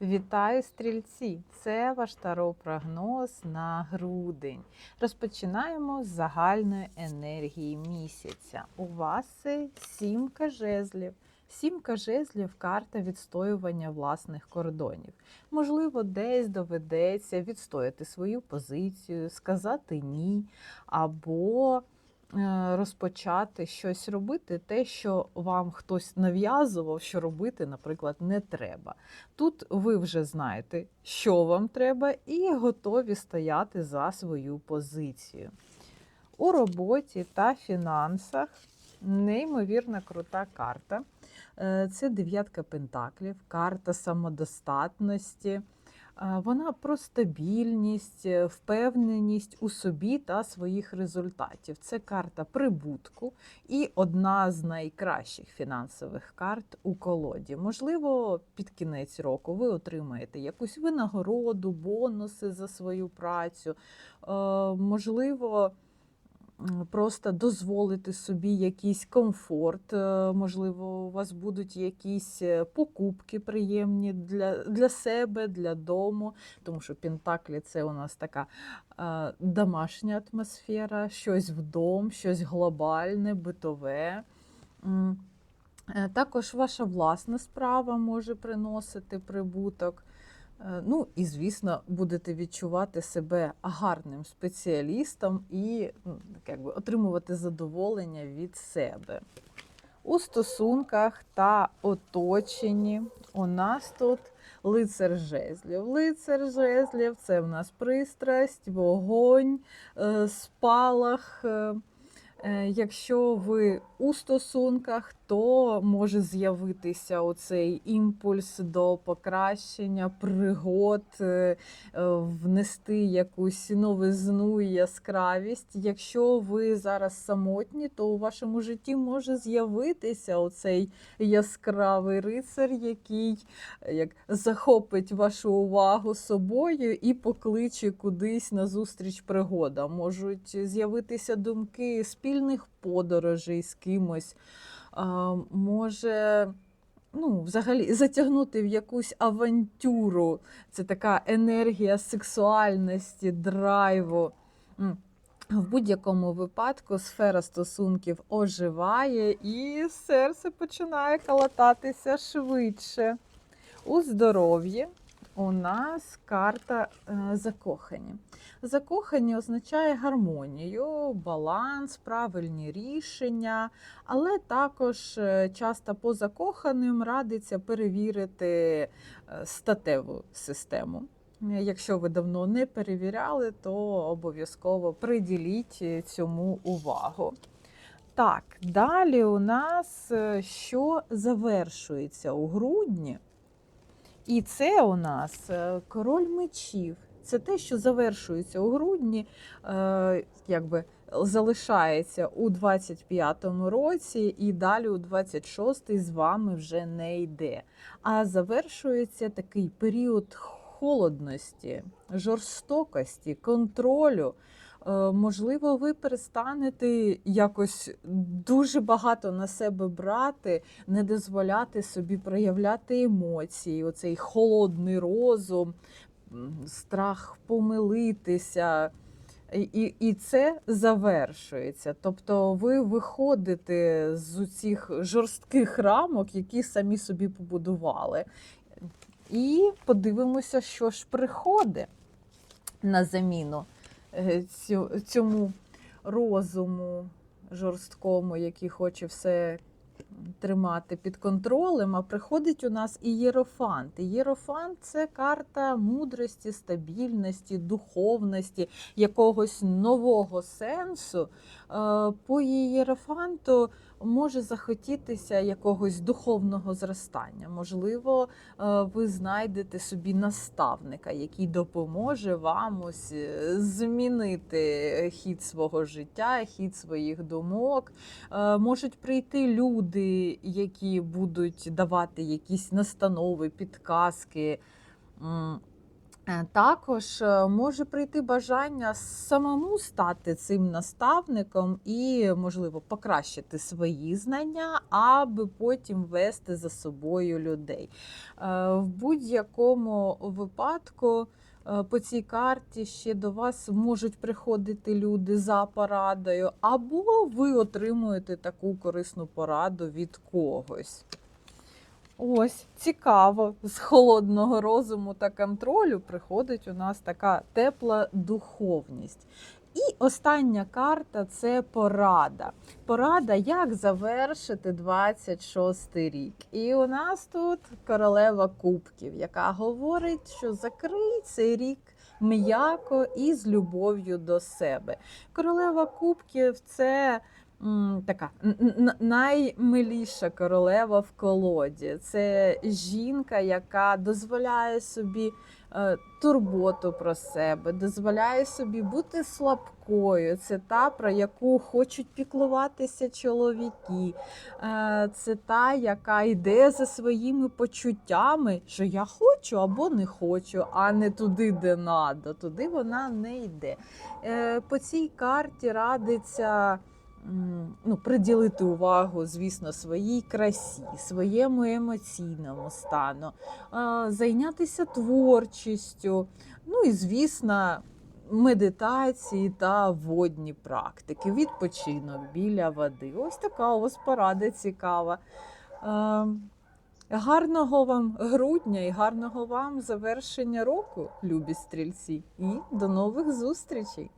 Вітаю, стрільці! Це ваш таро-прогноз на грудень. Розпочинаємо з загальної енергії місяця. У вас це сімка жезлів. Сімка жезлів карта відстоювання власних кордонів. Можливо, десь доведеться відстояти свою позицію, сказати ні, або розпочати щось робити, те, що вам хтось нав'язував, що робити, наприклад, не треба. Тут ви вже знаєте, що вам треба, і готові стояти за свою позицію. У роботі та фінансах неймовірно крута карта. Е, Це дев'ятка пентаклів, карта самодостатності. Вона про стабільність, е, впевненість у собі та своїх результатів. Це карта прибутку і одна з найкращих фінансових карт у колоді. Можливо, під кінець року ви отримаєте якусь винагороду, бонуси за свою працю. Е, Можливо, просто дозволити собі якийсь комфорт. Е, Можливо, у вас будуть якісь е, покупки приємні для, для себе, для дому, тому що Пентаклі це у нас така е, домашня атмосфера, щось вдома, щось глобальне, битове. Також ваша власна справа може приносити прибуток. Е, Ну і, звісно, будете відчувати себе гарним спеціалістом і ну, якби, отримувати задоволення від себе. У стосунках та оточенні у нас тут лицар жезлів. Лицар жезлів це в нас пристрасть, вогонь, е, спалах. е, Якщо ви у стосунках, то може з'явитися оцей імпульс до покращення, пригод, е, е, внести якусь новизну і яскравість. Якщо ви зараз самотні, то у вашому житті може з'явитися оцей яскравий рицар, який як захопить вашу увагу собою і покличе кудись назустріч пригодам. Можуть з'явитися думки спільних подорожей з кимось. Може. Ну, взагалі, затягнути в якусь авантюру. Це така енергія сексуальності, драйву. В будь-якому випадку сфера стосунків оживає і серце починає калататися швидше. У здоров'ї у нас карта е, закохані. Закохані означає гармонію, баланс, правильні рішення, але також е, часто по закоханим радиться перевірити е, статеву систему. Якщо ви давно не перевіряли, то обов'язково приділіть цьому увагу. Так, далі у нас що завершується у грудні. І це у нас е, король мечів. Це те, що завершується у грудні, е, якби залишається у 25-му році, і далі у 26-й з вами вже не йде. А завершується такий період холодності, жорстокості, контролю. Е, Можливо, ви перестанете якось дуже багато на себе брати, не дозволяти собі проявляти емоції, оцей холодний розум, страх помилитися. І, і це завершується. Тобто ви виходите з цих жорстких рамок, які самі собі побудували. І подивимося, що ж приходить на заміну цьому розуму жорсткому, який хоче все тримати під контролем, а приходить у нас і єрофант. Єрофант це карта мудрості, стабільності, духовності, якогось нового сенсу. Е, По єрофанту може захотітися якогось духовного зростання. Можливо, е, ви знайдете собі наставника, який допоможе вам ось е, змінити хід свого життя, хід своїх думок. Е, Можуть прийти люди, які будуть давати якісь настанови, підказки. Е, Також е, може прийти бажання самому стати цим наставником і, можливо, покращити свої знання, аби потім вести за собою людей. Е, В будь-якому випадку по цій карті ще до вас можуть приходити люди за порадою, або ви отримуєте таку корисну пораду від когось. Ось цікаво, з холодного розуму та контролю приходить у нас така тепла духовність. І остання карта це порада. Порада, як завершити 26 рік. І у нас тут королева кубків, яка говорить, що закрий цей рік м'яко і з любов'ю до себе. Королева кубків це така наймиліша королева в колоді. Це жінка, яка дозволяє собі е, турботу про себе, дозволяє собі бути слабкою. Це та, про яку хочуть піклуватися чоловіки. Е, Це та, яка йде за своїми почуттями, що я хочу або не хочу, а не туди, де надо. Туди вона не йде. Е, По цій карті радиться. Ну, приділити увагу, звісно, своїй красі, своєму емоційному стану, зайнятися творчістю, ну і, звісно, медитації та водні практики, відпочинок біля води. Ось така у вас порада цікава. Гарного вам грудня і гарного вам завершення року, любі стрільці, і до нових зустрічей!